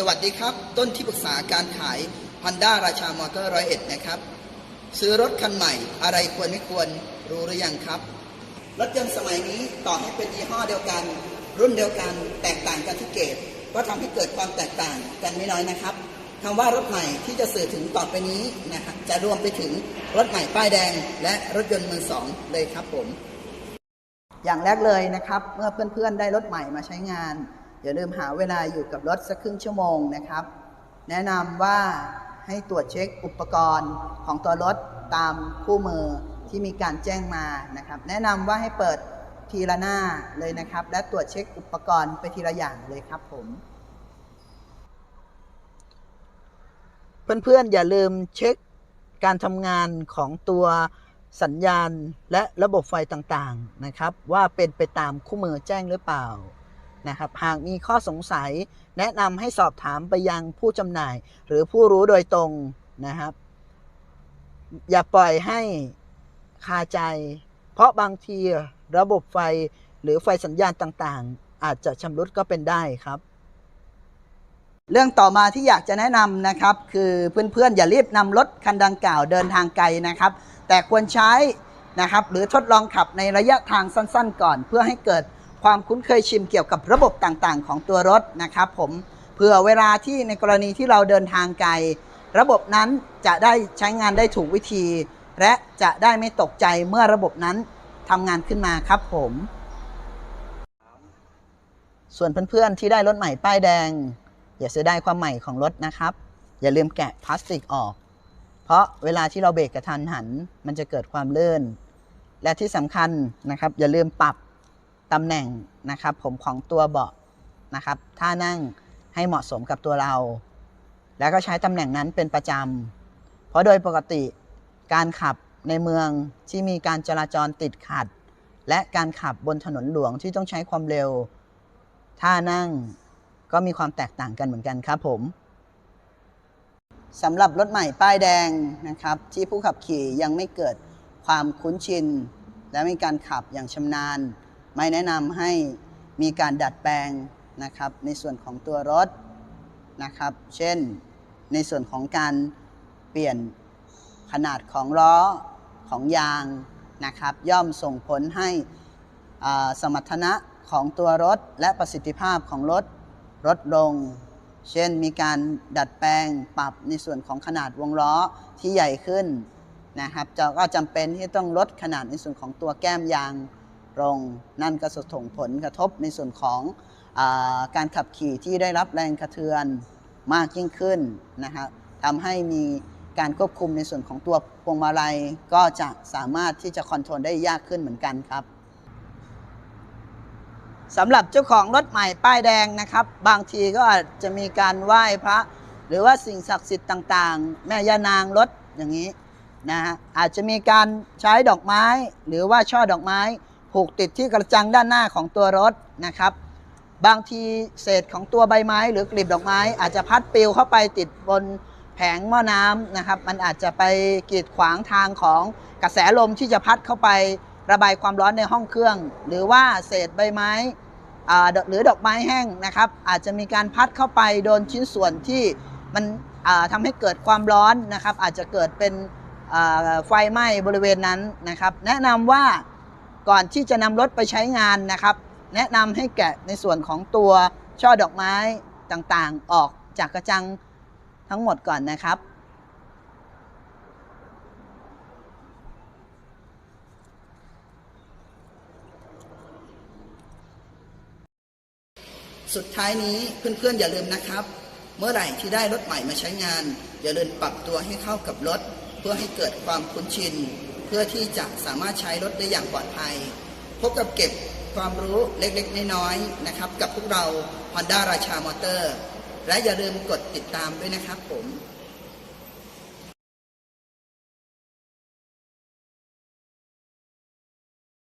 สวัสดีครับ ต้นที่ปรึกษาการขาย Honda ราชามอเตอร์ร้อยเอ็ดนะครับ ซื้อรถคันใหม่อะไรควรไม่ควรรู้หรือยังครับ รถยนต์สมัยนี้ต่อให้เป็นยี่ห้อเดียวกัน รุ่นเดียวกันแตกต่างกันที่เกตก็ทำให้เกิดความแตกต่างกันไม่น้อยนะครับคำว่ารถใหม่ที่จะสื่อถึงต่อไปนี้นะครับจะรวมไปถึงรถใหม่ป้ายแดง และรถยนต์มือสองเลยครับผม อย่างแรกเลยนะครับ เมื่อเพื่อนๆได้รถใหม่มาใช้งาน อย่าลืมหาเวลาอยู่กับรถสักครึ่งชั่วโมงนะครับ แนะนำว่าให้ตรวจเช็คอุปกรณ์ของตัวรถตามคู่มือที่มีการแจ้งมานะครับ แนะนำว่าให้เปิดทีละหน้าเลยนะครับ และตรวจเช็คอุปกรณ์ไปทีละอย่างเลยครับผม เพื่อนๆอย่าลืมเช็คการทำงานของตัวสัญญาณและระบบไฟต่างๆนะครับ ว่าเป็นไปตามคู่มือแจ้งหรือเปล่า นะครับหากมีข้อสงสัย แนะนำให้สอบถามไปยังผู้จำหน่าย หรือผู้รู้โดยตรงนะครับ อย่าปล่อยให้คาใจ เพราะบางทีระบบไฟหรือไฟสัญญาณต่างๆ อาจจะชำรุดก็เป็นได้ครับ เรื่องต่อมาที่อยากจะแนะนำนะครับ คือเพื่อนๆ อย่ารีบนำรถคันดังกล่าวเดินทางไกลนะครับ แต่ควรใช้นะครับหรือทดลองขับในระยะทางสั้นๆ ก่อน เพื่อให้เกิด ความคุ้นเคยชิมเกี่ยวกับระบบต่างๆ ของตัวรถนะครับผมเผื่อเวลาที่ในกรณีที่เราเดินทางไกล ระบบนั้นจะได้ใช้งานได้ถูกวิธี และจะได้ไม่ตกใจเมื่อระบบนั้นทำงานขึ้นมาครับผม ส่วนเพื่อนๆที่ได้รถใหม่ป้ายแดง อย่าเสียดายความใหม่ของรถนะครับ อย่าลืมแกะพลาสติกออก เพราะเวลาที่เราเบรกกระทันหัน มันจะเกิดความเลื่อนและที่สำคัญนะครับ อย่าลืมปรับ ตำแหน่งนะครับผมของตัวเบาะนะครับท่านั่งให้เหมาะสมกับตัวเรา แล้วก็ใช้ตำแหน่งนั้นเป็นประจำเพราะโดยปกติการขับในเมืองที่มีการจราจรติดขัด และการขับบนถนนหลวงที่ต้องใช้ความเร็ว ท่านั่งก็มีความแตกต่างกันเหมือนกันครับผมสำหรับรถใหม่ป้ายแดงนะครับที่ผู้ขับขี่ยังไม่เกิดความคุ้นชิน และมีการขับอย่างชำนาญ ไม่แนะนำให้มีการดัดแปลงนะครับในส่วนของตัวรถนะครับ เช่นในส่วนของการเปลี่ยนขนาดของล้อของยางนะครับ ย่อมส่งผลให้สมรรถนะของตัวรถและประสิทธิภาพของรถลดลง เช่นมีการดัดแปลงปรับในส่วนของขนาดวงล้อที่ใหญ่ขึ้นนะครับจะก็จำเป็นที่ต้องลดขนาดในส่วนของตัวแก้มยาง ลง นั่นก็จะส่งผลกระทบในส่วนของอการขับขี่ที่ได้รับแรงกระเทือนมากยิ่งขึ้นนะครับทำให้มีการควบคุมในส่วนของตัวพวงมาลัยก็จะสามารถที่จะคอนโทรลได้ยากขึ้นเหมือนกันครับสำหรับเจ้าของรถใหม่ป้ายแดงนะครับ บางทีก็อาจจะมีการไหว้พระ หรือว่าสิ่งศักดิ์สิทธิ์ต่างๆ แม่ย่านางรถอย่างนี้นะฮะอาจจะมีการใช้ดอกไม้ หรือว่าช่อดอกไม้ ผูกติดที่กระจังด้านหน้าของตัวรถนะครับ บางทีเศษของตัวใบไม้หรือกลีบดอกไม้ อาจจะพัดปลิวเข้าไปติดบนแผงหม้อน้ำนะครับ มันอาจจะไปกีดขวางทางของกระแสลมที่จะพัดเข้าไประบายความร้อนในห้องเครื่อง หรือว่าเศษใบไม้อ่าหรือดอกไม้แห้งนะครับ อาจจะมีการพัดเข้าไปโดนชิ้นส่วนที่มันอ่าทำให้เกิดความร้อนนะครับ อาจจะเกิดเป็นไฟไหม้บริเวณนั้นนะครับ แนะนำว่า ก่อนที่จะนำรถไปใช้งานนะครับ แนะนำให้แกะในส่วนของตัวช่อดอกไม้ต่างๆ ออกจากกระจังทั้งหมดก่อนนะครับ สุดท้ายนี้เพื่อนๆอย่าลืมนะครับ เมื่อไหร่ที่ได้รถใหม่มาใช้งาน อย่าลืมปรับตัวให้เข้ากับรถ เพื่อให้เกิดความคุ้นชิน เพื่อที่จะสามารถใช้รถได้อย่างปลอดภัย พบกับเก็บความรู้เล็กๆ น้อยๆนะครับ กับพวกเรา Honda ราชามอเตอร์ และอย่าลืมกดติดตามด้วยนะครับผม